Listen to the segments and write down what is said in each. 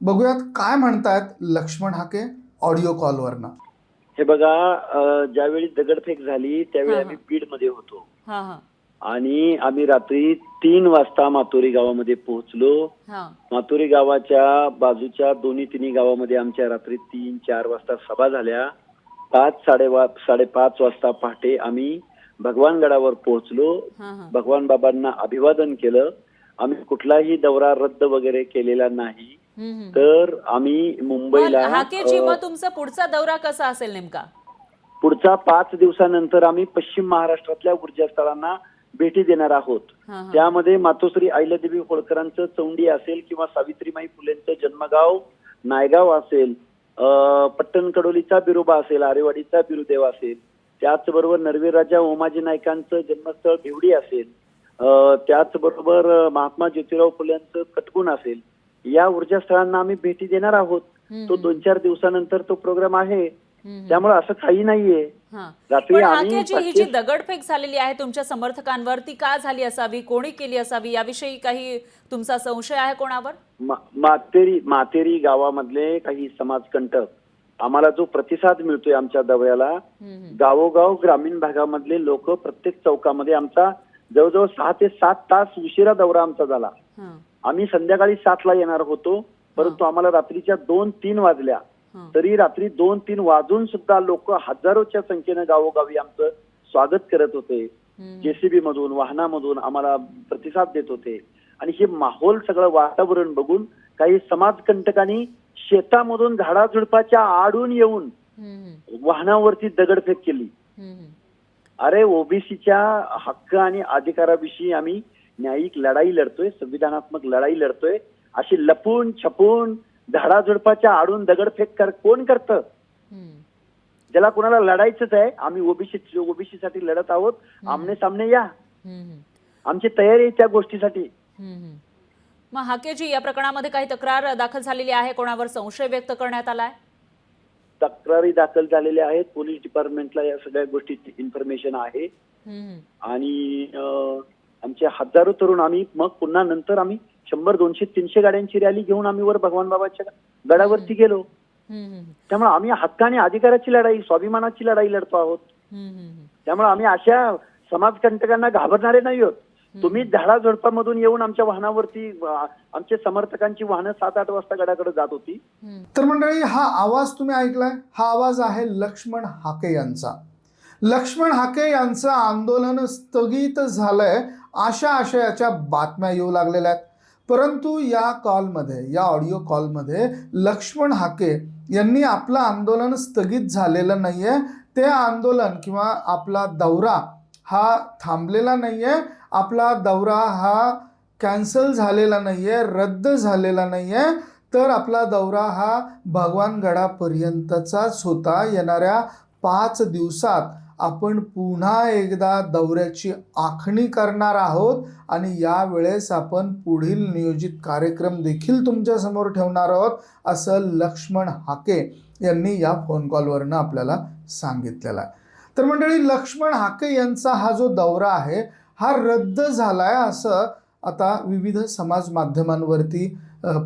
बघूयात काय म्हणतायत लक्ष्मण हाके ऑडिओ कॉलवरनं. हे बघा ज्यावेळी दगडफेक झाली त्यावेळी आम्ही बीडमध्ये होतो. हा हा. आणि आम्ही रात्री तीन वाजता मातोरी गावामध्ये पोहोचलो. हा. मातोरी गावाच्या बाजूच्या दोन्ही तिन्ही गावामध्ये आमच्या रात्री तीन चार वाजता सभा झाल्या. पाच साडेवा साडेपाच वाजता पहाटे आम्ही भगवानगडावर पोहोचलो. भगवान बाबांना अभिवादन केलं. आम्ही कुठलाही दौरा रद्द वगैरे केलेला नाही. तर आम्ही मुंबईला मग तुमचा पुढचा दौरा कसा असेल नेमका? पुढचा पाच दिवसानंतर आम्ही पश्चिम महाराष्ट्रातल्या ऊर्जा स्थळांना भेटी देणार आहोत. त्यामध्ये मातोश्री अहिल्यादेवी होळकरांचं चौंडी असेल किंवा सावित्रीमाई फुलेंचं जन्मगाव नायगाव असेल पट्टण कडोलीचा बिरोबा असेल आरेवाडीचा बिरुदेव असेल त्याचबरोबर नरवीर राजा ओमाजी नायकांचं जन्मस्थळ भिवडी असेल त्याचबरोबर महात्मा ज्योतिराव फुले यांचं कटकून असेल या ऊर्जा स्थळांना आम्ही भेटी देणार आहोत. तो दोन चार दिवसानंतर तो प्रोग्राम आहे. त्यामुळे असं काही नाहीये. हा. रात्री आम्ही ही जी दगडफेक झालेली आहे तुमच्या समर्थकांवर ती का झाली असावी? कोणी केली असावी? याविषयी काही तुमचा संशय आहे कोणावर? मा- मातेरी मातेरी गावामधले काही समाजकंटक आम्हाला जो प्रतिसाद मिळतोय आमच्या दौऱ्याला. गावोगाव ग्रामीण भागामधले लोक प्रत्येक चौकामध्ये आमचा जवळजवळ सहा ते सात तास उशिरा दौरा आमचा झाला. आम्ही संध्याकाळी सातला येणार होतो परंतु आम्हाला रात्रीच्या दोन तीन वाजल्या. तरी रात्री दोन तीन वाजून सुद्धा लोक हजारोच्या संख्येनं गावोगावी आमचं स्वागत करत होते. जेसीबी मधून वाहनामधून आम्हाला प्रतिसाद देत होते. आणि हे माहोल सगळं वातावरण बघून काही समाजकंटकांनी शेतामधून झाडाझुडपाच्या आडून येऊन वाहनावरती दगडफेक केली. अरे ओबीसीच्या हक्क आणि अधिकाराविषयी आम्ही न्यायिक लढाई लढतोय संविधानात्मक लढाई लढतोय. अशी लपून छपून झाडाझुडपाच्या आडून दगडफेक कर कोण करतं. ज्याला कोणाला लढायचंच आहे आम्ही ओबीसी ओबीसी साठी लढत आहोत. आमने सामने या. आमची तयारी त्या गोष्टीसाठी. मग हाकेजी या प्रकरणामध्ये काही तक्रार दाखल झालेली आहे? कोणावर संशय व्यक्त करण्यात आलाय? तक्रारी दाखल झालेल्या आहेत. पोलीस डिपार्टमेंटला या सगळ्या गोष्टीची इन्फॉर्मेशन आहे. आणि आमचे हजारो तरुण आम्ही मग पुन्हा नंतर आम्ही शंभर दोनशे तीनशे गाड्यांची रॅली घेऊन आम्ही वर भगवान बाबाच्या गडावरती गेलो. त्यामुळे आम्ही हक्क आणि अधिकाराची लढाई स्वाभिमानाची लढाई लढतो आहोत. त्यामुळे आम्ही अशा समाजकंटकांना घाबरणारे नाही आहोत. तुम्ही झाडाझुडपामधून येऊन आमच्या वाहनावरती आमचे समर्थकांची वाहनं सात आठ वाजता गडाकडे जात होती. तर मंडळी हा आवाज तुम्ही ऐकलाय? हा आवाज आहे लक्ष्मण हाके यांचा. लक्ष्मण हाके यांचं आंदोलन स्थगित झालंय. अशा आशयाच्या बातम्या येऊ लागलेल्या आहेत. परंतु या कॉलमध्ये या ऑडिओ कॉलमध्ये लक्ष्मण हाके यांनी आपलं आंदोलन स्थगित झालेलं नाही आहे ते आंदोलन किंवा आपला दौरा हा थांबलेला नाही आहे आपला दौरा हा कॅन्सल झालेला नाही आहे रद्द झालेला नाही आहे तर आपला दौरा हा भगवानगडापर्यंतचाच होता. येणाऱ्या पाच दिवसात आपण पुन्हा एकदा दौऱ्याची आखणी करणार आहोत आणि यावेळेस आपण पुढील नियोजित कार्यक्रम देखील तुमच्यासमोर ठेवणार आहोत असं लक्ष्मण हाके यांनी या फोन कॉलवरनं आपल्याला सांगितलेलं आहे. तर मंडळी लक्ष्मण हाके यांचा हा जो दौरा आहे हा रद्द झाला आहे असं आता विविध समाज माध्यमांवरती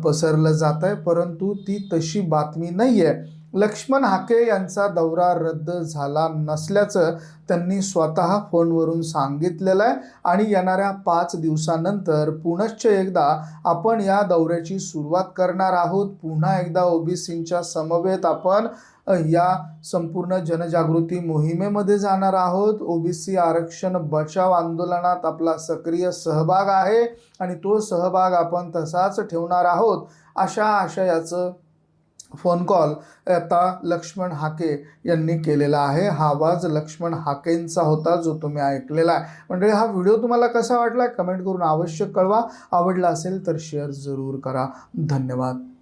पसरलं जात आहे परंतु ती तशी बातमी नाही आहे लक्ष्मण हाके यांचा दौरा रद्द झाला नसल्याचं त्यांनी स्वतः फोनवरून सांगितलेलं आहे. आणि येणाऱ्या पाच दिवसानंतर पुनश्च एकदा आपण या दौऱ्याची सुरुवात करणार आहोत. पुन्हा एकदा ओबीसींच्या समवेत आपण या संपूर्ण जनजागृती मोहिमेमध्ये जाणार आहोत. ओबीसी आरक्षण बचाव आंदोलनात आपला सक्रिय सहभाग आहे आणि तो सहभाग आपण तसाच ठेवणार आहोत. अशा आशयाचं फोन कॉल आता लक्ष्मण हाके यांनी केलेला आहे. हा आवाज लक्ष्मण हाकेंचा होता जो तुम्ही ऐकलेला आहे. म्हणजे हा व्हिडिओ तुम्हाला कसा वाटला? कमेंट करून आवश्यक कळवा. आवडला असेल तर शेअर जरूर करा. धन्यवाद.